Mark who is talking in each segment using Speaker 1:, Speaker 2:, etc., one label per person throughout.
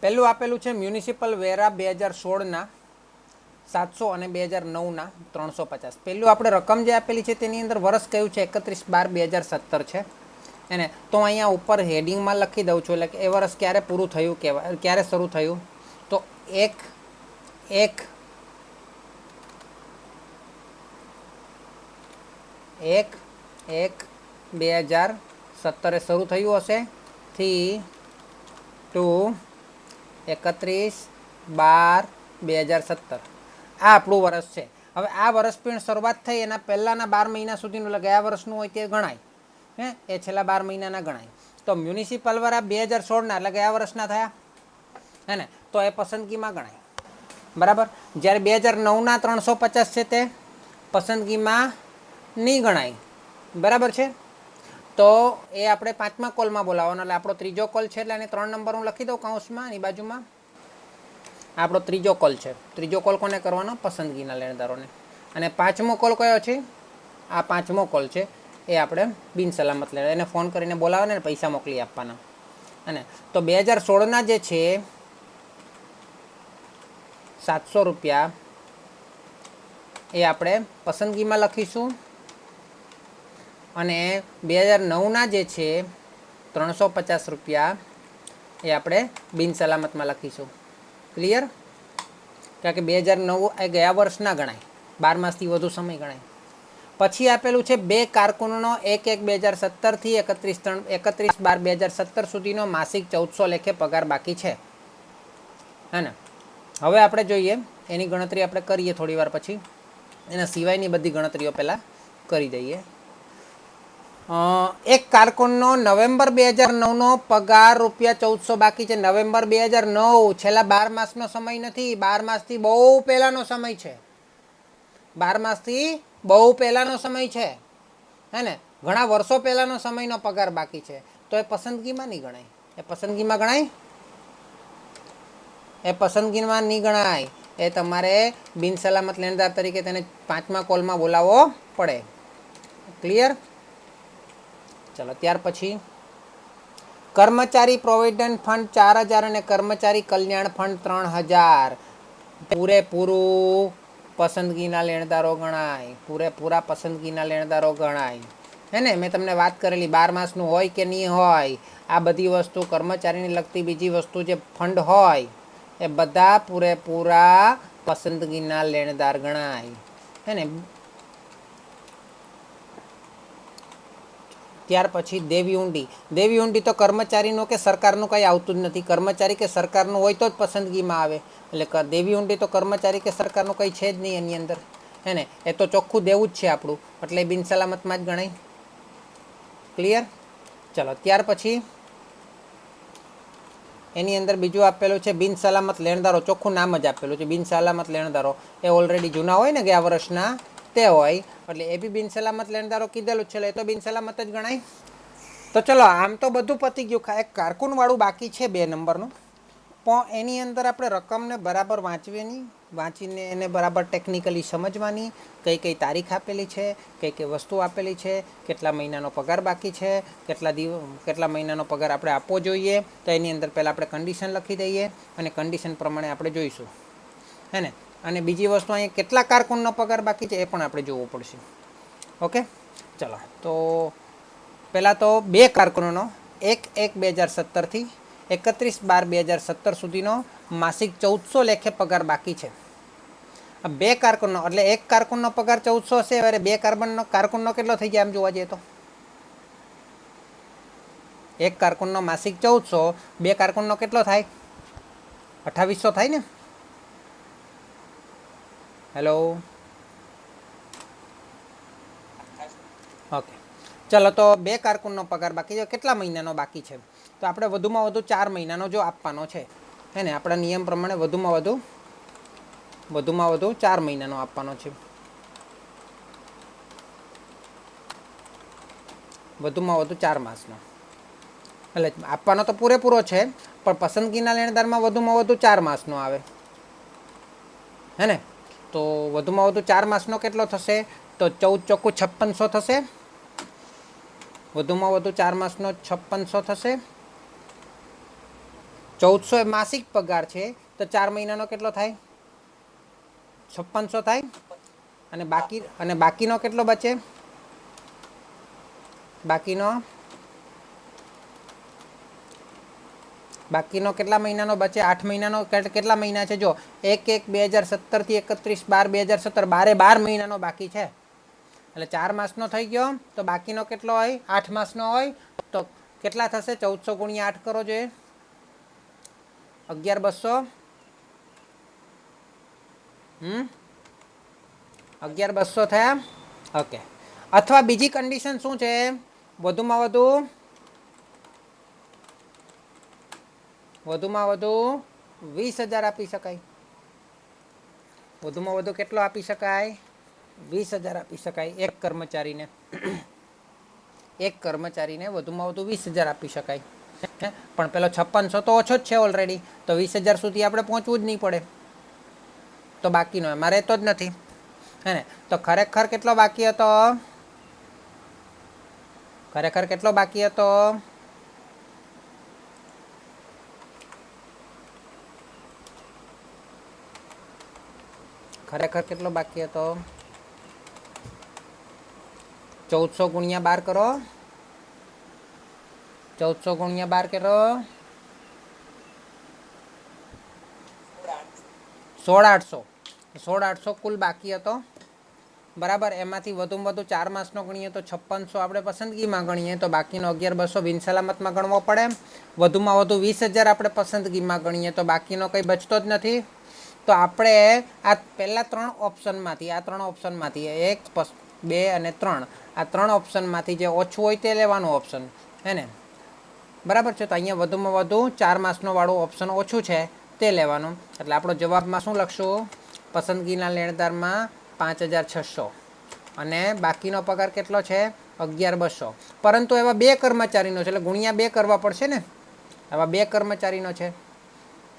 Speaker 1: પહેલું આપેલું છે મ્યુનિસિપલ વેરા બે હજાર સોળના, સાતસો અને બે હજાર નવના, ત્રણસો પચાસ. પહેલું આપણે રકમ જે આપેલી છે તેની અંદર વર્ષ કયું છે? એકત્રીસ બાર બે હજાર સત્તર છે. એને તો અહીંયા ઉપર હેડિંગમાં લખી દઉં છું, એટલે કે એ વર્ષ ક્યારે પૂરું થયું કહેવાય ક્યારે શરૂ થયું? તો એક એક એક એક, બે હજાર સત્તરે શરૂ થયું હશે. થી, ટુ એકત્રીસ બાર બે હજાર સત્તર. આ આપણું વર્ષ છે. હવે આ વર્ષ પણ શરૂઆત થઈ એના પહેલાંના બાર મહિના સુધીનું, એટલે ગયા વર્ષનું હોય તે ગણાય. હે? એ છેલ્લા બાર મહિનાના ગણાય. તો મ્યુનિસિપલ વાળા બે હજાર સોળના, એટલે ગયા વર્ષના થયા. હે ને? તો એ પસંદગીમાં ગણાય. બરાબર? જ્યારે બે હજાર નવના ત્રણસો પચાસ છે તે, પસંદગીમાં નહીં ગણાય. બરાબર છે? તો એ આપણે પાંચમા કોલમાં બોલાવવાનો. એટલે આપણો ત્રીજો કોલ છે એટલે એને ત્રણ નંબર હું લખી દઉં કૌંસમાં, એની બાજુમાં. આપણો ત્રીજો કોલ છે. ત્રીજો કોલ કોને કરવાનો? પસંદગીના લેણદારોને. અને પાંચમો કોલ કયો છે? આ પાંચમો કોલ છે. એ આપણે બિન સલામત લેણ એને ફોન કરીને બોલાવવાના અને પૈસા મોકલી આપવાના. અને તો બે હજાર સોળના જે છે, સાતસો રૂપિયા, એ આપણે પસંદગીમાં લખીશું. અને બે હજાર નવના જે છે, ત્રણસો પચાસ રૂપિયા એ આપણે બિનસલામતમાં લખીશું. ક્લિયર કારણ કે બે હજાર નવ એ ગયા વર્ષના ગણાય. બાર માસથી વધુ સમય ગણાય. પછી આપેલું છે બે કારકુનનો એક એક બે હજાર સત્તરથી એકત્રીસ ત્રણ, એકત્રીસ બાર બે હજાર સત્તર સુધીનો માસિક ચૌદસો લેખે પગાર બાકી છે. હે ને? હવે આપણે જોઈએ, એની ગણતરી આપણે કરીએ થોડી વાર પછી. એના સિવાયની બધી ગણતરીઓ પહેલાં કરી દઈએ. એક કારકુનનો નવેમ્બર બે હજાર નવનો પગાર રૂપિયા ચૌદસો બાકી છે. નવેમ્બર બે હજાર નવ, છેલ્લા બાર માસનો સમય નથી. બાર માસથી બહુ પહેલાંનો સમય છે. બાર માસથી બહુ પહેલાંનો સમય છે. હે ને? ઘણા વર્ષો પહેલાંનો સમયનો પગાર બાકી છે. તો એ પસંદગીમાં નહીં ગણાય. એ પસંદગીમાં ગણાય? એ પસંદગીમાં નહીં ગણાય. એ તમારે બિનસલામત લેણદાર તરીકે તેને પાંચમા કોલમાં બોલાવવો પડે. ક્લિયર? ચલો, ત્યાર પછી કર્મચારી પ્રોવિડન્ટ ફંડ ચાર હજાર અને કર્મચારી કલ્યાણ ફંડ ત્રણ હજાર. પૂરેપૂરું પસંદગીના લેણદારો ગણાય, પૂરેપૂરા પસંદગીના લેણદારો ગણાય. હે ને? મેં તમને વાત કરેલી, બાર માસનું હોય કે નહીં હોય, આ બધી વસ્તુ કર્મચારીને લગતી બીજી વસ્તુ જે ફંડ હોય, એ બધા પૂરેપૂરા પસંદગીના લેણદાર ગણાય. હે ને? ત્યાર પછી દેવી ઊંડી. દેવી ઊંડી તો કર્મચારીનું કે સરકારનું કંઈ આવતું જ નથી. કર્મચારી કે સરકારનું હોય તો જ પસંદગીમાં આવે. એટલે દેવી ઊંડી તો કર્મચારી કે સરકારનું કંઈ છે જ નહીં એની અંદર. હે ને? એ તો ચોખ્ખું દેવું જ છે આપણું. એટલે બિન સલામતમાં જ ગણાય. ક્લિયર ચલો, ત્યાર પછી એની અંદર બીજું આપેલું છે બિન સલામત લેણદારો. ચોખ્ખું નામ જ આપેલું છે બિન સલામત લેણદારો. એ ઓલરેડી જૂના હોય ને ગયા વર્ષના? તે હોય. એટલે એ બી બિનસલામત લેણદારો કીધેલું છે. એટલે એ તો બિનસલામત જ ગણાય. તો ચલો, આમ તો બધું પતી ગયું. એક કારકુનવાળું બાકી છે બે નંબરનું. પણ એની અંદર આપણે રકમને બરાબર વાંચવાની, વાંચીને એને બરાબર ટેકનિકલી સમજવાની, કઈ કઈ તારીખ આપેલી છે, કઈ કઈ વસ્તુ આપેલી છે, કેટલા મહિનાનો પગાર બાકી છે, કેટલા દિવ કેટલા મહિનાનો પગાર આપણે આપવો જોઈએ, તો એની અંદર પહેલાં આપણે કન્ડિશન લખી દઈએ અને કન્ડિશન પ્રમાણે આપણે જોઈશું. હે ને? અને બીજી વસ્તુ અહીંયા કેટલા કારકુનનો પગાર બાકી છે એ પણ આપણે જોવું પડશે. ઓકે? ચલો. તો પહેલાં તો બે કારકુનોનો, એક એક બે હજાર સત્તરથી એકત્રીસ બાર બે હજાર સત્તર સુધીનો માસિક ચૌદસો લેખે પગાર બાકી છે. બે કારકુનનો, એટલે એક કારકુનનો પગાર ચૌદસો હશે અરે બે કાર્બનનો, કારકુનનો કેટલો થઈ જાય આમ જોવા જઈએ તો? એક કારકુનનો માસિક ચૌદસો, બે કારકુનનો કેટલો થાય? અઠાવીસો થાય ને? હેલો ઓકે ચલો તો બે કારકુનનો પગાર બાકી છે. કેટલા મહિનાનો બાકી છે? તો આપણે વધુમાં વધુ ચાર મહિનાનો જો આપવાનો છે. હે ને? આપણા નિયમ પ્રમાણે વધુમાં વધુ વધુમાં વધુ ચાર મહિનાનો આપવાનો છે. વધુમાં વધુ ચાર માસનો. એટલે આપવાનો તો પૂરેપૂરો છે, પણ પસંદગીના લેણદારમાં વધુમાં વધુ ચાર માસનો આવે. હે ને? તો વધુમાં વધુ ચાર માસનો કેટલો થશે? તો ચૌદ ચોખ્ખું છપ્પનસો થશે. વધુમાં વધુ ચાર માસનો છપ્પનસો થશે. ચૌદસો એ માસિક પગાર છે. તો ચાર મહિનાનો કેટલો થાય? છપ્પનસો થાય? અને બાકી, અને બાકીનો કેટલો બચે? બાકીનો બાકીનો કેટલા મહિનાનો બચે? આઠ મહિનાનો કેટ- કેટલા મહિના છે? જો, એક એક બે હજાર સત્તરથી એકત્રીસ બાર બે હજાર સત્તર, બારે બાર મહિનાનો બાકી છે. એટલે ચાર માસનો થઈ ગયો, તો બાકીનો કેટલો હોય? આઠ માસનો હોય, તો કેટલા થશે? ચૌદસો ગુણ્યા આઠ કરો જોઈએ અગિયાર બસો. હમ? અગિયાર બસો થયા. ઓકે. અથવા બીજી કન્ડિશન શું છે? વધુમાં વધુ વધુમાં વધુ વીસ હજાર આપી શકાય. વધુમાં વધુ કેટલો આપી શકાય? વીસ હજાર આપી શકાય એક કર્મચારીને. એક કર્મચારીને વધુમાં વધુ વીસ હજાર આપી શકાય? પણ પેલો છપ્પનસો તો ઓછો જ છે ઓલરેડી તો વીસ હજાર સુધી આપણે પહોંચવું જ નહીં પડે. તો બાકીનો એમાં રહેતો જ નથી. હે ને? તો ખરેખર કેટલો બાકી હતો? ખરેખર કેટલો બાકી હતો? ખરેખર કેટલો બાકી હતો? ચૌદસો ગુણ્યા બાર કરો. ચૌદસો ગુણ્યા બાર કરો સોળ આઠસો સોળ આઠસો કુલ બાકી હતો. બરાબર, એમાંથી વધુમાં વધુ ચાર માસનો ગણીએ તો છપ્પનસો આપણે પસંદગીમાં ગણીએ, તો બાકીનો અગિયાર બસો બિન સલામતમાં ગણવો પડે. વધુમાં વધુ વીસ હજાર આપણે પસંદગીમાં ગણીએ, તો બાકીનો કંઈ બચતો જ નથી. તો આપણે આ પહેલાં ત્રણ ઓપ્શનમાંથી, આ ત્રણ ઓપ્શનમાંથી એક બે અને ત્રણ. આ ત્રણ ઓપ્શનમાંથી જે ઓછું હોય તે લેવાનું ઓપ્શન, હે ને? બરાબર છે? તો અહીંયા વધુમાં વધુ ચાર માસનો વાળો ઓપ્શન ઓછું છે, તે લેવાનું. એટલે આપણો જવાબમાં શું લખશું? પસંદગીના લેણદારમાં પાંચ હજાર છસો. અને બાકીનો પગાર કેટલો છે? અગિયાર બસો. પરંતુ એવા બે કર્મચારીનો છે, એટલે ગુણ્યા બે કરવા પડશે ને? આવા બે કર્મચારીનો છે.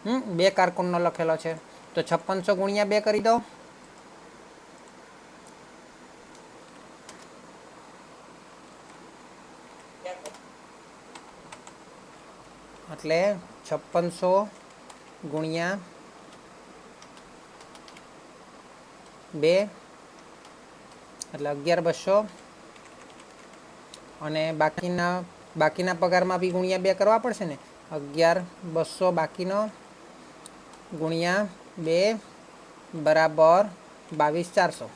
Speaker 1: હમ, બે કારકુનનો લખેલો છે. તો છપ્પનસો ગુણ્યા બે કરી દો. એટલે છપ્પનસો ગુણ્યા બે, એટલે અગિયાર બસો. અને બાકીના બાકીના પગારમાં બી ગુણ્યા બે કરવા પડશે ને? અગિયાર બસો બાકીનો ગુણ્યા બે બરાબર બાવીસ ચારસો.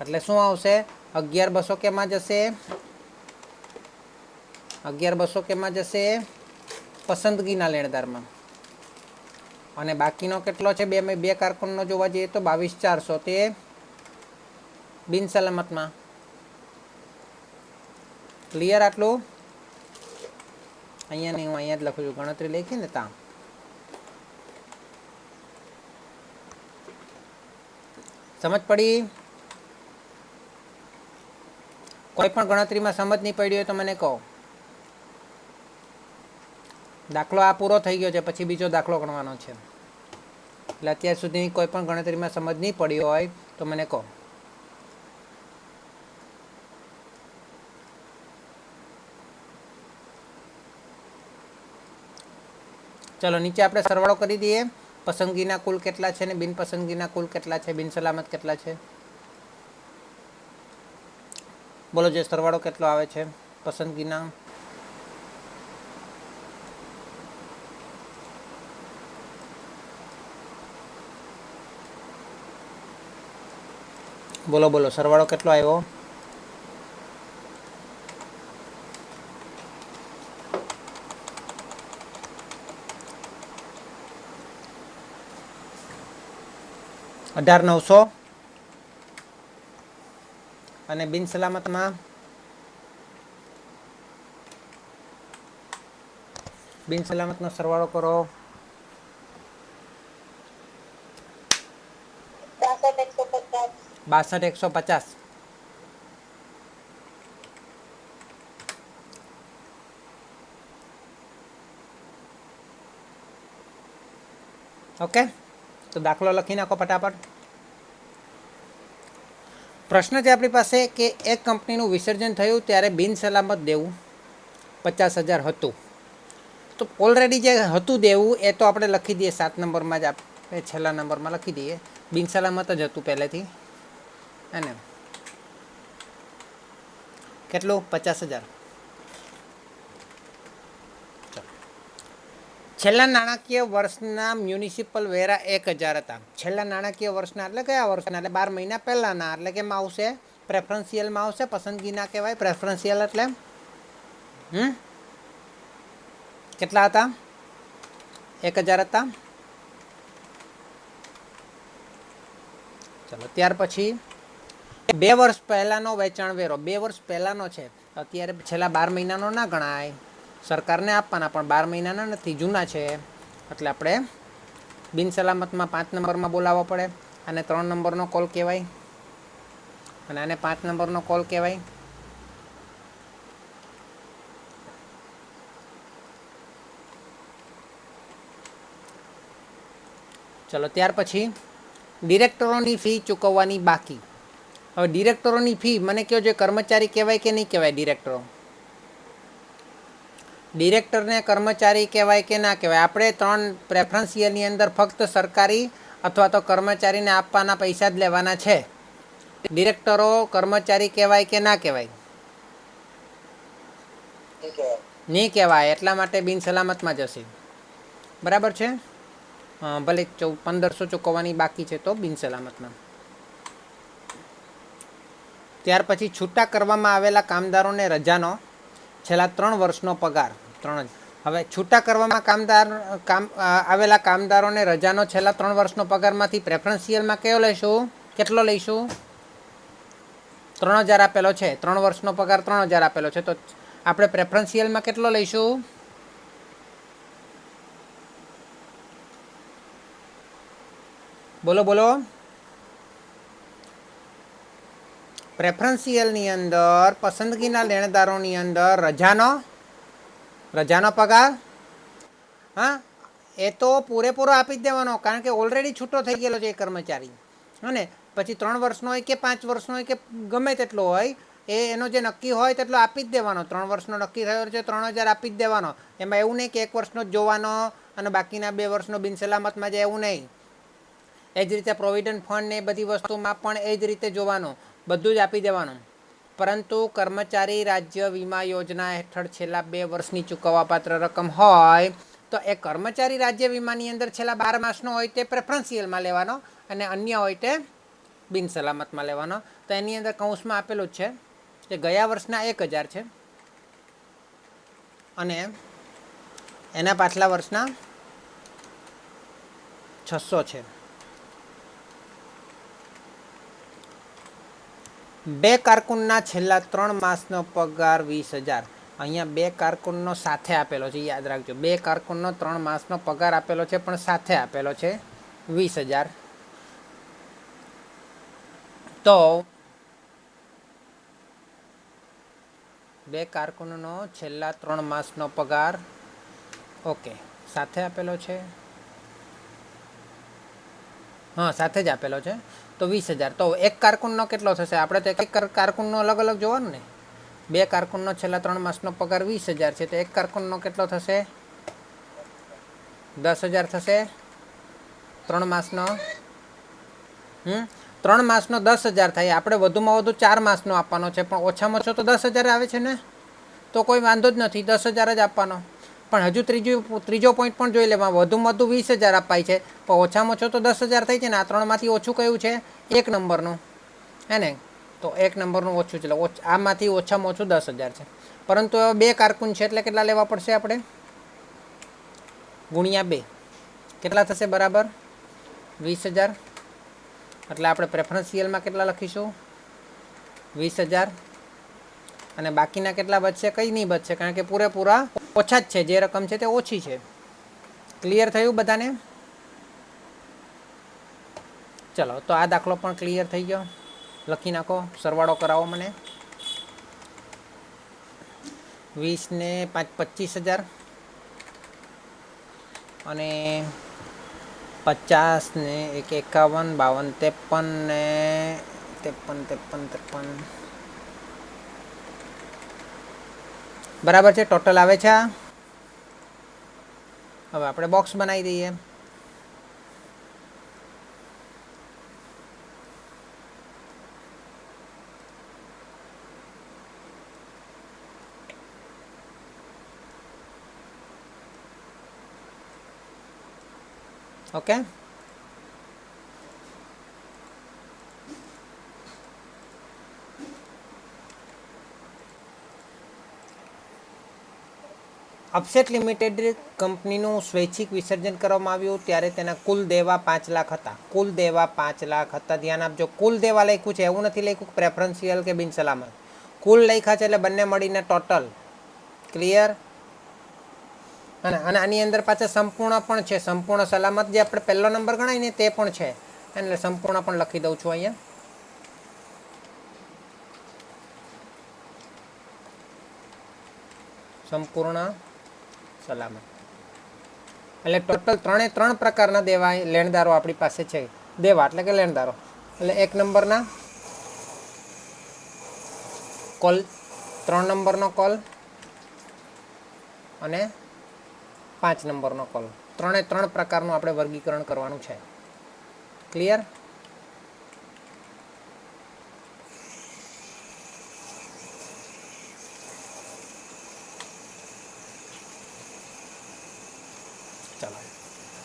Speaker 1: એટલે શું આવશે? અગિયાર બસો કેમાં જશે? અગિયાર બસો કેમાં જશે? પસંદગીના લેણદારમાં. અને બાકીનો કેટલો છે? બે બે કારકુનનો જોવા જઈએ તો બાવીસ ચારસો. તે બિનસલામતમાં ક્લિયર આટલું? અહીંયા નહીં, હું અહીંયા જ લખું છું. ગણતરી લખી ને ત્યાં સમજ પડી? કોઈ પણ ગણતરીમાં સમજ નહીં પડી હોય તો મને કહો. દાખલો આ પૂરો થઈ ગયો છે, પછી બીજો દાખલો ગણવાનો છે. એટલે અત્યાર સુધી કોઈ પણ ગણતરીમાં સમજ નહીં પડી હોય તો મને કહો. ચલો, નીચે આપણે સરવાળો કરી દઈએ. પસંદગીના કુલ કેટલા છે ને બિન પસંદગીના કુલ કેટલા છે? બિન સલામત કેટલા છે? બોલો, જે સરવાળો કેટલો આવે છે? પસંદગીના? બોલો બોલો, સરવાળો કેટલો આવ્યો? અઢાર નવસો. અને બિન સલામતમાં બિન સલામતનો સરવાળો કરો.
Speaker 2: બાસઠ એકસો પચાસ.
Speaker 1: ઓકે? તો દાખલો લખી નાખો ફટાફટ. પ્રશ્ન છે આપણી પાસે કે એક કંપનીનું વિસર્જન થયું ત્યારે બિન સલામત દેવું પચાસ હજાર હતું. તો ઓલરેડી જે હતું દેવું એ તો આપણે લખી દઈએ, સાત નંબરમાં જ આપણે છેલ્લા નંબરમાં લખી દઈએ. બિન સલામત જ હતું પહેલેથી. હે ને? કેટલું? પચાસ હજાર. છેલ્લા નાણાકીય વર્ષના મ્યુનિસિપલ વેરા એક હજાર હતા. છેલ્લા નાણાકીય વર્ષના એટલે કયા વર્ષના? એટલે બાર મહિના પહેલાંના. એટલે કેમાં આવશે? પ્રેફરન્સિયલમાં આવશે, પસંદગીના કહેવાય પ્રેફરન્સિયલ એટલે? હમ? કેટલા હતા? એક હજાર હતા? ચલો, ત્યાર પછી બે વર્ષ પહેલાંનો વેચાણ વેરો. બે વર્ષ પહેલાંનો છે. અત્યારે છેલ્લા બાર મહિનાનો ના ગણાય. સરકારને આપવાના, પણ બાર મહિનાના નથી, જૂના છે. એટલે આપણે બિન સલામતમાં પાંચ નંબરમાં બોલાવવો પડે અને ત્રણ નંબરનો કોલ કહેવાય. અને આને પાંચ નંબરનો કોલ કહેવાય. ચલો, ત્યાર પછી ડિરેક્ટરોની ફી ચૂકવવાની બાકી. હવે ડિરેક્ટરોની ફી મને કહો જે કર્મચારી કહેવાય કે નહીં કહેવાય ડિરેક્ટરો? ડિરેક્ટરને કર્મચારી કહેવાય કે ના કહેવાય? આપણે ત્રણ પ્રેફરન્સિયલની અંદર ફક્ત સરકારી અથવા તો કર્મચારીને આપવાના પૈસા જ લેવાના છે. ડિરેક્ટરો કર્મચારી કહેવાય કે ના કહેવાય? નહીં કહેવાય. એટલા માટે બિન સલામતમાં જશે બરાબર છે? ભલે ચૌ પંદરસો ચૂકવવાની બાકી છે તો બિન સલામતમાં ત્યાર પછી છૂટા કરવામાં આવેલા કામદારોને રજાનો છેલ્લા ત્રણ વર્ષનો પગાર, ત્રણ હવે છૂટા કરવામાં કામદાર, કામ આવેલા કામદારોને રજાનો છેલ્લા ત્રણ વર્ષનો પગારમાંથી પ્રેફરન્સિયલમાં કયો લઈશું? કેટલો લઈશું? ત્રણ હજાર આપેલો છે. ત્રણ વર્ષનો પગાર ત્રણ હજાર આપેલો છે. તો આપણે પ્રેફરન્સિયલમાં કેટલો લઈશું? બોલો બોલો. પ્રેફરન્શિયલની અંદર, પસંદગીના લેણદારોની અંદર રજાનો રજાનો પગાર, હા, એ તો પૂરેપૂરો આપી જ દેવાનો, કારણ કે ઓલરેડી છૂટો થઈ ગયેલો છે એ કર્મચારી. અને પછી ત્રણ વર્ષનો હોય કે પાંચ વર્ષનો હોય કે ગમે તેટલો હોય, એ એનો જે નક્કી હોય તેટલો આપી જ દેવાનો. ત્રણ વર્ષનો નક્કી થયો છે ત્રણ હજાર આપી જ દેવાનો. એમાં એવું નહીં કે એક વર્ષનો જ જોવાનો અને બાકીના બે વર્ષનો બિનસલામતમાં જે એવું નહીં. એ જ રીતે પ્રોવિડન્ટ ફંડ ને બધી વસ્તુમાં પણ એ જ રીતે જોવાનું. બધું જ આપી દેવાનું. પરંતુ કર્મચારી રાજ્ય વીમા યોજના હેઠળ છેલ્લા બે વર્ષની ચૂકવવાપાત્ર રકમ હોય, તો એ કર્મચારી રાજ્ય વીમાની અંદર છેલ્લા બાર માસનો હોય તે પ્રેફરન્સિયલમાં લેવાનો અને અન્ય હોય તે બિનસલામતમાં લેવાનો. તો એની અંદર કૌંસમાં આપેલું જ છે કે ગયા વર્ષના એક હજાર છે અને એના પાછલા વર્ષના છસો છે. બે કારકુનના છેલ્લા ત્રણ માસનો પગાર વીસ હજાર. અહીંયા બે કારકુનનો સાથે આપેલો છે, યાદ રાખજો. બે કારકુનનો ત્રણ માસનો પગાર આપેલો છે, પણ સાથે આપેલો છે, વીસ હજાર. તો બે કારકુનનો છેલ્લા ત્રણ માસનો પગાર, ઓકે, સાથે આપેલો છે. હા, સાથે જ આપેલો છે. તો વીસ હજાર. તો એક કારકુનનો કેટલો થશે? આપણે તો એક કારકુનનો અલગ અલગ જોવાનું ને. બે કારકુનનો છેલ્લા ત્રણ માસનો પગાર વીસ હજાર છે. તો એક કારકુનનો કેટલો થશે? દસ હજાર થશે. ત્રણ માસનો. હમ? ત્રણ માસનો દસ હજાર થાય. આપણે વધુમાં વધુ ચાર માસનો આપવાનો છે. પણ ઓછામાં ઓછો તો દસ હજાર આવે છે ને? તો કોઈ વાંધો જ નથી. દસ હજાર જ આપવાનો. પણ હજુ ત્રીજું ત્રીજો પોઈન્ટ પણ જોઈ લેવા વધુમાં વધુ વીસ હજાર અપાય છે. પણ ઓછામાં ઓછો તો દસ હજાર થઈ છે ને, આ ત્રણમાંથી ઓછું કયું છે? એક નંબરનું. હે ને? તો એક નંબરનું ઓછું છે આમાંથી ઓછામાં ઓછું દસ હજાર છે. પરંતુ બે કારકુન છે, એટલે કેટલા લેવા પડશે આપણે? ગુણ્યા બે. કેટલા થશે બરાબર? વીસ હજાર. એટલે આપણે પ્રેફરન્સિયલમાં કેટલા લખીશું? વીસ હજાર. અને બાકીના કેટલા બચશે કંઈ નહીં બચશે, કારણ કે પૂરેપૂરા ઓછા જ છે, જે રકમ છે તે ઓછી છે. ક્લિયર થયું બધાને? ચલો, તો આ દાખલો પણ ક્લિયર થઈ ગયો. લખી નાખો, સરવાળો કરાવો મને. વીસ ને પાંચ, પચીસ હજાર. અને પચાસ ને એક, એકાવન, બાવન, ત્રેપન ને ત્રેપન ત્રેપન ત્રેપન. બરાબર છે? ટોટલ આવે છે હવે આપણે બોક્સ બનાવી દઈએ. ઓકે અપસેટ લિમિટેડ કંપનીનું સ્વૈચ્છિક વિસર્જન કરવામાં આવ્યું ત્યારે તેના કુલ દેવા પાંચ લાખ હતા. કુલ દેવા પાંચ લાખ હતા. ધ્યાન આપજો, કુલ દેવા લખ્યું છે, એવું નથી લખ્યું પ્રેફરન્શિયલ કે બિન સલામત. કુલ લખ્યા છે એટલે બંને મળીને ટોટલ ક્લિયર અને અને આની અંદર પાછા સંપૂર્ણ પણ છે, સંપૂર્ણ સલામત જે આપણે પહેલો નંબર ગણાય ને તે પણ છે. એટલે સંપૂર્ણ પણ લખી દઉં છું અહીંયા. સંપૂર્ણ સલામત. એટલે ટોટલ ત્રણે ત્રણ પ્રકારના દેવા લેણદારો આપણી પાસે છે. દેવા એટલે કે લેણદારો. એટલે એક નંબરના કોલ, ત્રણ નંબરનો કોલ અને પાંચ નંબરનો કોલ. ત્રણે ત્રણ પ્રકારનું આપણે વર્ગીકરણ કરવાનું છે. ક્લિયર ચાલો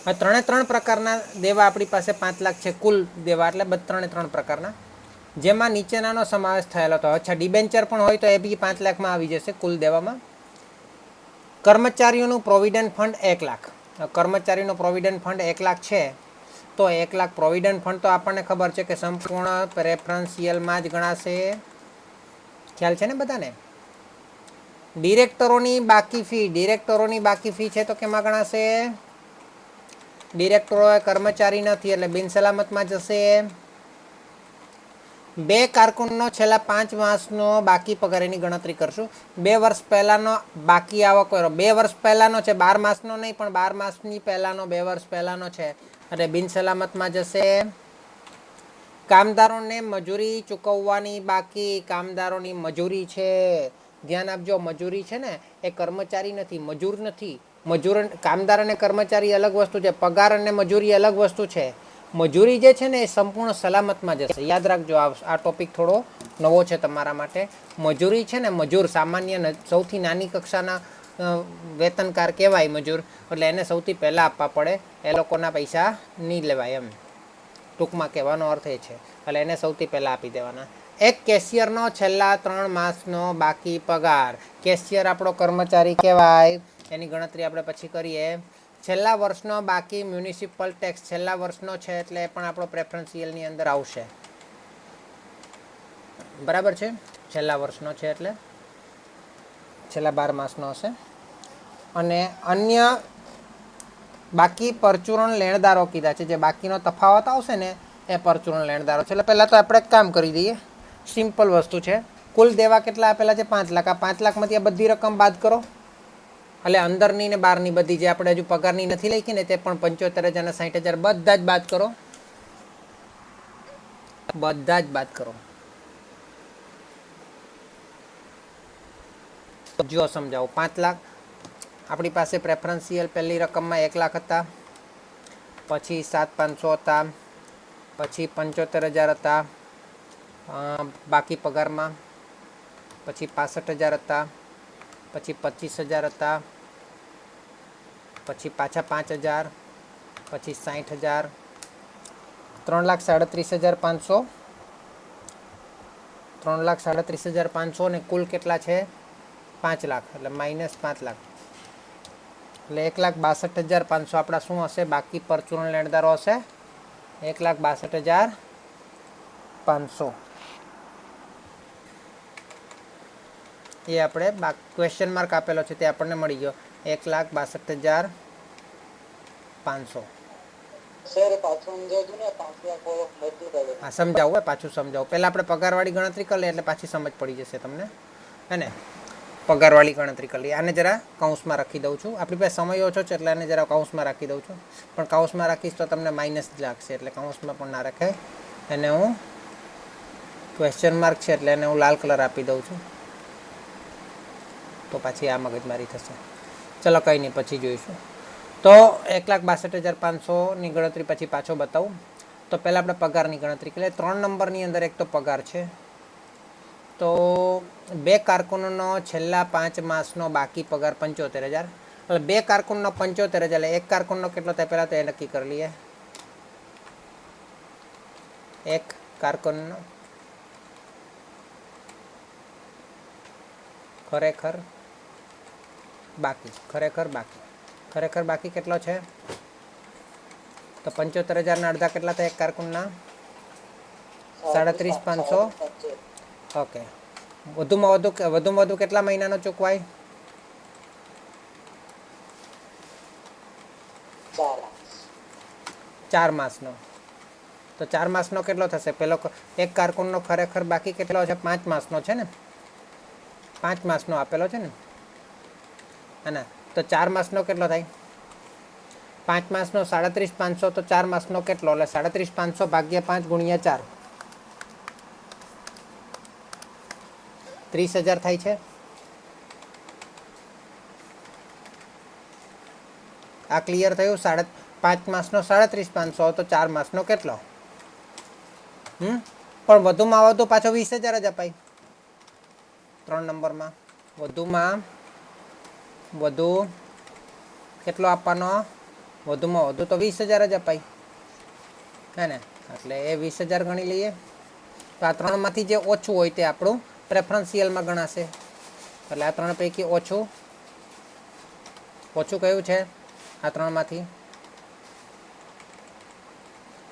Speaker 1: હવે ત્રણે ત્રણ પ્રકારના દેવા આપણી પાસે પાંચ લાખ છે, કુલ દેવા, એટલે ત્રણે ત્રણ પ્રકારના. જેમાં નીચેનાનો સમાવેશ થયેલો હતો અચ્છા ડિબેન્ચર પણ હોય તો એ બી પાંચ લાખમાં આવી જશે કુલ દેવામાં. કર્મચારીઓનું પ્રોવિડન્ટ ફંડ એક લાખ. કર્મચારીનો પ્રોવિડન્ટ ફંડ એક લાખ છે, તો એક લાખ પ્રોવિડન્ટ ફંડ તો આપણને ખબર છે કે સંપૂર્ણ પ્રેફરન્સિયલમાં જ ગણાશે. ખ્યાલ છે ને બધાને? ડિરેક્ટરોની બાકી ફી ડિરેક્ટરોની બાકી ફી છે તો કેમાં ગણાશે? ડિરેક્ટરો કર્મચારી નથી, એટલે બિનસલામતમાં જશે. બે કારકુનનો છેલ્લા પાંચ માસનો બાકી પગાર એની ગણતરી કરશું. બે વર્ષ પહેલાંનો બાકી આવક કરો બે વર્ષ પહેલાંનો છે, બાર માસનો નહીં, પણ બાર માસની પહેલાંનો, બે વર્ષ પહેલાંનો છે. એટલે બિનસલામતમાં જશે. કામદારોને મજૂરી ચૂકવવાની બાકી, કામદારોની મજૂરી છે. ધ્યાન આપજો, મજૂરી છે ને, એ કર્મચારી નથી, મજૂર નથી. મજૂર કામદાર અને કર્મચારી અલગ વસ્તુ છે. પગાર અને મજૂરી અલગ વસ્તુ છે. મજૂરી જે છે ને એ સંપૂર્ણ સલામતમાં જશે. યાદ રાખજો, આ ટોપિક થોડો નવો છે તમારા માટે. મજૂરી છે ને, મજૂર સામાન્ય સૌથી નાની કક્ષાના વેતનકાર કહેવાય મજૂર. એટલે એને સૌથી પહેલાં આપવા પડે. એ લોકોના પૈસા નહીં લેવાય એમ. ટૂંકમાં કહેવાનો અર્થ એ છે. એટલે એને સૌથી પહેલાં આપી દેવાના. એક કેશિયરનો છેલ્લા ત્રણ માસનો બાકી પગાર. કેશિયર આપણો કર્મચારી કહેવાય. એની ગણતરી આપણે પછી કરીએ. છેલ્લા વર્ષનો બાકી મ્યુનિસિપલ ટેક્સ છેલ્લા વર્ષનો છે એટલે પણ આપણો પ્રેફરન્સિયલની અંદર આવશે. બરાબર છે? છેલ્લા વર્ષનો છે એટલે. છેલ્લા બાર માસનો હશે. અને અન્ય બાકી પરચુરણ લેણદારો કીધા છે. જે બાકીનો તફાવત આવશે ને એ પરચુરણ લેણદારો છે. એટલે પહેલાં તો આપણે કામ કરી દઈએ. સિમ્પલ વસ્તુ છે. કુલ દેવા કેટલા આપેલા છે? પાંચ લાખ. આ પાંચ લાખમાંથી આ બધી રકમ બાદ કરો. એટલે અંદરની ને બહારની બધી જે આપણે હજુ પગારની નથી લખી ને તે પણ પંચોતેર હજાર સાઠ હજાર બધા જ બાદ કરો. બધા જ બાદ કરો. જો સમજાવો, પાંચ લાખ. આપણી પાસે પ્રેફરન્સિયલ પહેલી રકમમાં એક લાખ હતા. પછી સાત પાંચસો હતા. પછી પંચોતેર હજાર હતા. બાકી પગારમાં. પછી પાસઠ હજાર હતા. પછી પચીસ હજાર હતા. પછી પાછા પાંચ હજાર, પછી સાઠ હજાર, ત્રણ લાખ સાડત્રીસ હજાર પાંચસો, ત્રણ લાખ સાડત્રીસ હજાર પાંચસો ને કુલ કેટલા છે? પાંચ લાખ, એટલે માઇનસ પાંચ લાખ. એટલે એક લાખ બાસઠ હજાર પાંચસો આપણા શું હશે? બાકી પરચુરણ લેણદારો હશે? એક લાખ બાસઠ હજાર પાંચસો. એ આપણે ક્વેશ્ચન માર્ક આપેલો છે તે આપણને મળી ગયો. એક લાખ બાસઠ હજાર પાંચસો. હા સમજાવું પાછું સમજાવું. પહેલાં આપણે પગારવાળી ગણતરી કરી લઈએ એટલે પાછી સમજ પડી જશે તમને. હે ને? પગારવાળી ગણતરી કરી આને જરા કૌંસમાં રાખી દઉં છું. આપણી પાસે સમય ઓછો છે એટલે આને જરા કૌંસમાં રાખી દઉં છું. પણ કૌંસમાં રાખીશ તો તમને માઇનસ જ લાગશે એટલે કૌંસમાં પણ ના રાખે. એને હું ક્વેશ્ચન માર્ક છે એટલે એને હું લાલ કલર આપી દઉં છું. તો પાછી આ મગજમારી થશે. ચલો કંઈ નહીં, પછી જોઈશું. તો એક લાખ બાસઠ હજાર પાંચસોની ગણતરી પછી પાછો બતાવું. તો પહેલાં આપણે પગારની ગણતરી કરીએ. ત્રણ નંબરની અંદર એક તો પગાર છે. તો બે કારકુનોનો છેલ્લા પાંચ માસનો બાકી પગાર પંચોતેર હજાર. એટલે બે કારકુનનો પંચોતેર હજાર, એટલે એક કારકુનનો કેટલો થાય પહેલાં તો એ નક્કી કરી લઈએ. એક કારકુનનો. ખરેખર બાકી ખરેખર બાકી. ખરેખર બાકી કેટલો છે? તો પંચોતેર હજારના અડધા કેટલા થાય એક કારકુનના? સાડત્રીસ પાંચસો? ઓકે. વધુમાં વધુ વધુમાં વધુ કેટલા મહિનાનો ચૂકવાય?
Speaker 2: ચાર
Speaker 1: માસનો. તો ચાર માસનો કેટલો થશે? પેલો એક કારકુનનો ખરેખર બાકી કેટલો છે? પાંચ માસનો છે ને? પાંચ માસનો આપેલો છે ને? અને તો ચાર માસનો કેટલો થાય? પાંચ માસનો સાડત્રીસ પાંચસો, તો ચાર માસનો કેટલો? એટલે સાડત્રીસ પાંચસો ભાગ્યા પાંચ ગુણ્યા ચાર. ત્રીસ હજાર થાય છે? આ ક્લિયર થયું? સાડા પાંચ માસનો સાડત્રીસ પાંચસો, તો ચાર માસનો કેટલો? હમ? પણ વધુમાં વધુ પાછો વીસ હજાર જ અપાય. ત્રણ નંબરમાં. વધુમાં વધુ કેટલો આપવાનો? વધુમાં વધુ તો વીસ હજાર જ અપાય. હે ને? એટલે એ વીસ હજાર ગણી લઈએ. તો આ ત્રણમાંથી જે ઓછું હોય તે આપણું પ્રેફરન્સિયલમાં ગણાશે. એટલે આ ત્રણ પૈકી ઓછું. ઓછું કયું છે? આ ત્રણમાંથી.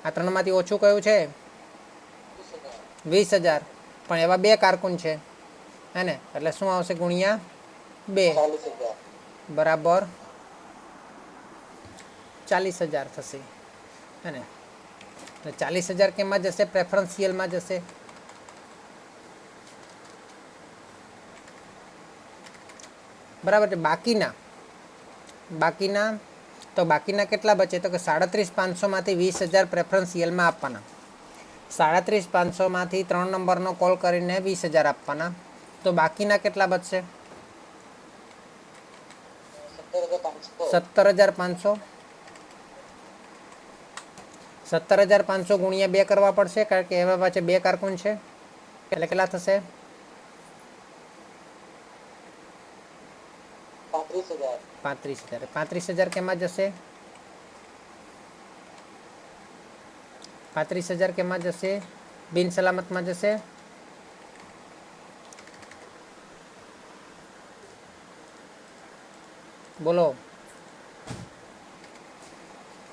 Speaker 1: આ ત્રણમાંથી ઓછું કયું છે? વીસ હજાર. પણ એવા બે કારકુન છે. હે ને? એટલે શું આવશે ગુણ્યા? બે. બરાબર. ચાલીસ હજાર થશે. હે ને? તો ચાલીસ હજાર કેમાં જશે? પ્રેફરન્સિયલમાં જશે? બરાબર છે. બાકીના. બાકીના. તો બાકીના કેટલા બચે? તો કે સાડત્રીસ પાંચસોમાંથી વીસ હજાર પ્રેફરન્સિયલમાં આપવાના. સાડત્રીસ પાંચસોમાંથી ત્રણ નંબરનો કોલ કરીને વીસ હજાર આપવાના. તો બાકીના કેટલા બચશે?
Speaker 2: સત્તર હજાર પાંચસો.
Speaker 1: સત્તર હજાર પાંચસો ગુણ્યા બે કરવા પડશે કારણ કે એમાં પાછળ બે કારકુન છે. એટલે કેટલા થશે?
Speaker 2: પાંત્રીસ હજાર.
Speaker 1: પાંત્રીસ હજાર. પાંત્રીસ હજાર કેમાં જશે? પાંત્રીસ હજાર કેમાં જશે? બિન સલામતમાં જશે? બોલો.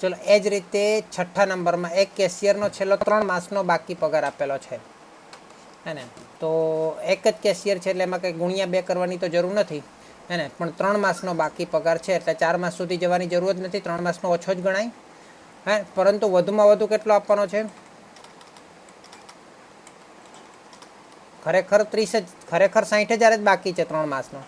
Speaker 1: ચલો, એ જ રીતે છઠ્ઠા નંબરમાં એક કેશિયરનો છેલ્લો ત્રણ માસનો બાકી પગાર આપેલો છે. હે ને? તો એક જ કેશિયર છે એટલે એમાં કંઈ ગુણ્યા બે કરવાની તો જરૂર નથી. હે ને? પણ ત્રણ માસનો બાકી પગાર છે એટલે ચાર માસ સુધી જવાની જરૂર જ નથી. ત્રણ માસનો ઓછો જ ગણાય. હે? પરંતુ વધુમાં વધુ કેટલો આપવાનો છે? ખરેખર ત્રીસ જ, ખરેખર સાઠ હજાર જ બાકી છે ત્રણ માસનો.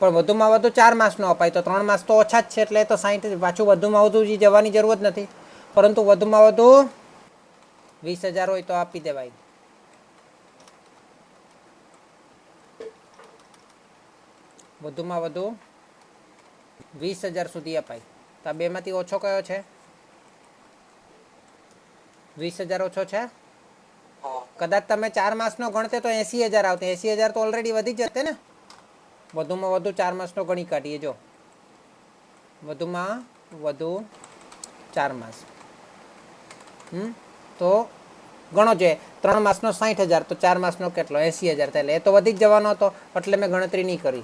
Speaker 1: પણ વધુમાં વધુ ચાર માસનો અપાય તો ત્રણ માસ તો ઓછા જ છે એટલે તો સાઈઠ પાછું વધુમાં વધુ જવાની જરૂર જ નથી. પરંતુ વધુમાં વધુ વીસ હજાર હોય તો આપી દેવાય. વધુમાં વધુ વીસ હજાર સુધી અપાય. તો આ બેમાંથી ઓછો કયો છે? વીસ હજાર ઓછો છે? કદાચ તમે ચાર માસનો ગણતે તો એંસી હજાર આવતો એંસી હજાર તો ઓલરેડી વધી જતે ને? વધુમાં વધુ ચાર માસનો ગણી કાઢીએ, જો. વધુમાં વધુ ચાર માસ. હમ? તો ગણો છે ત્રણ માસનો સાઠ હજાર, તો ચાર માસનો કેટલો? એંસી હજાર થાય. એટલે એ તો વધી જવાનો હતો, એટલે મેં ગણતરી નહીં કરી.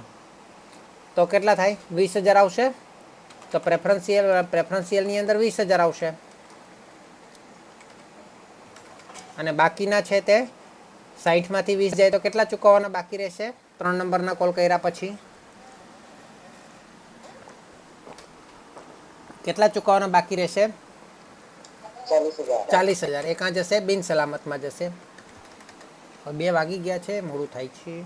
Speaker 1: તો કેટલા થાય? વીસ હજાર આવશે. તો પ્રેફરન્સિયલ પ્રેફરન્સિયલની અંદર વીસ હજાર આવશે. અને બાકીના છે તે સાહીઠમાંથી વીસ જાય તો કેટલા ચૂકવવાના બાકી રહેશે? ત્રણ નંબરના કોલ કર્યા પછી કેટલા ચૂકવવાના બાકી રહેશે?
Speaker 2: ચાલીસ હજાર.
Speaker 1: એ કાં જશે બિન સલામતમાં જશે. બે વાગી ગયા છે મોડું થાય છે.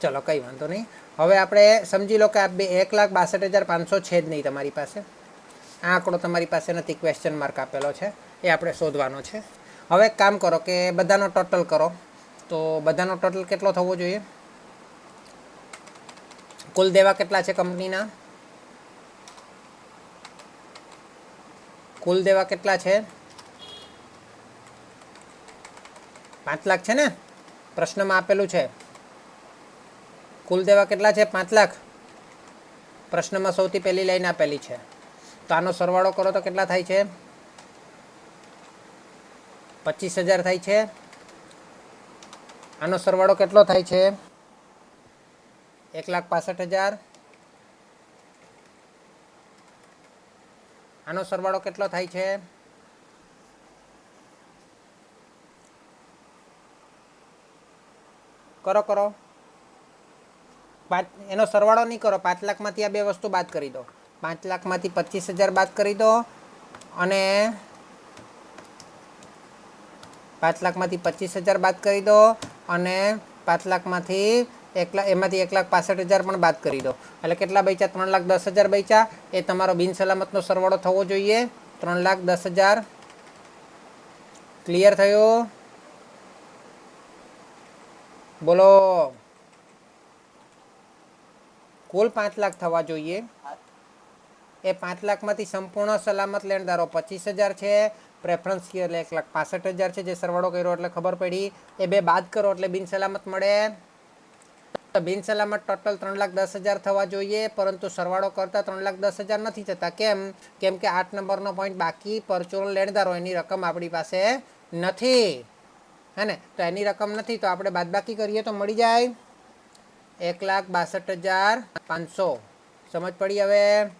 Speaker 1: ચલો કંઈ વાંધો નહીં. હવે આપણે સમજી લો કે આ બે એક લાખ બાસઠ હજાર પાંચસો છે જ નહીં તમારી પાસે. આ આંકડો તમારી પાસે નથી ક્વેશ્ચન માર્ક આપેલો છે. એ આપણે શોધવાનો છે. હવે એક કામ કરો કે બધાનો ટોટલ કરો. તો બધાનો ટોટલ કેટલો થવો જોઈએ? કુલ દેવા કેટલા છે કંપનીના? કુલ દેવા કેટલા છે? પાંચ લાખ છે ને? પ્રશ્નમાં આપેલું છે. કુલ દેવા કેટલા છે? પાંચ લાખ. પ્રશ્નમાં સૌથી પહેલી લાઈન આપેલી છે. તો આનો સરવાળો કરો તો કેટલા થાય છે? પચીસ હજાર થાય છે. આનો સરવાળો કેટલો થાય છે? એક લાખ પાસઠ હજાર. આનો સરવાળો કેટલો થાય છે? કરો કરો. પાંચ એનો સરવાળો નહીં કરો. પાંચ લાખમાંથી આ બે વસ્તુ બાદ કરી દો. પાંચ લાખમાંથી પચીસ હજાર બાદ કરી દો અને પાંચ લાખમાંથી પચીસ હજાર બાદ કરી દો અને પાંચ લાખમાંથી એક લાખ, એમાંથી એક લાખ પાસઠ હજાર પણ બાદ કરી દો. એટલે કેટલા બચ્યા? ત્રણ લાખ દસ હજાર બચ્યા. એ તમારો બિન સલામતનો સરવાળો થવો જોઈએ. ત્રણ લાખ દસ હજાર. ક્લિયર થયો? બોલો. કુલ પાંચ લાખ થવા જોઈએ. એ પાંચ લાખમાંથી સંપૂર્ણ સલામત લેણદારો પચીસ હજાર છે. પ્રેફરન્સ એટલે એક લાખ પાસઠ હજાર છે જે સરવાળો કર્યો એટલે ખબર પડી. એ બે બાદ કરો એટલે બિન સલામત મળે. બિન સલામત ટોટલ ત્રણ લાખ દસ હજાર થવા જોઈએ, પરંતુ સરવાળો કરતા ત્રણ લાખ દસ હજાર નથી થતા. કેમ? કેમ કે આઠ નંબરનો પોઈન્ટ બાકી પરચુરણ લેણદારો, એની રકમ આપણી પાસે નથી. હે ને? તો એની રકમ નથી, તો આપણે બાદબાકી કરીએ તો મળી જાય. એક લાખ બાસઠ હજાર પાંચસો. સમજ પડી હવે?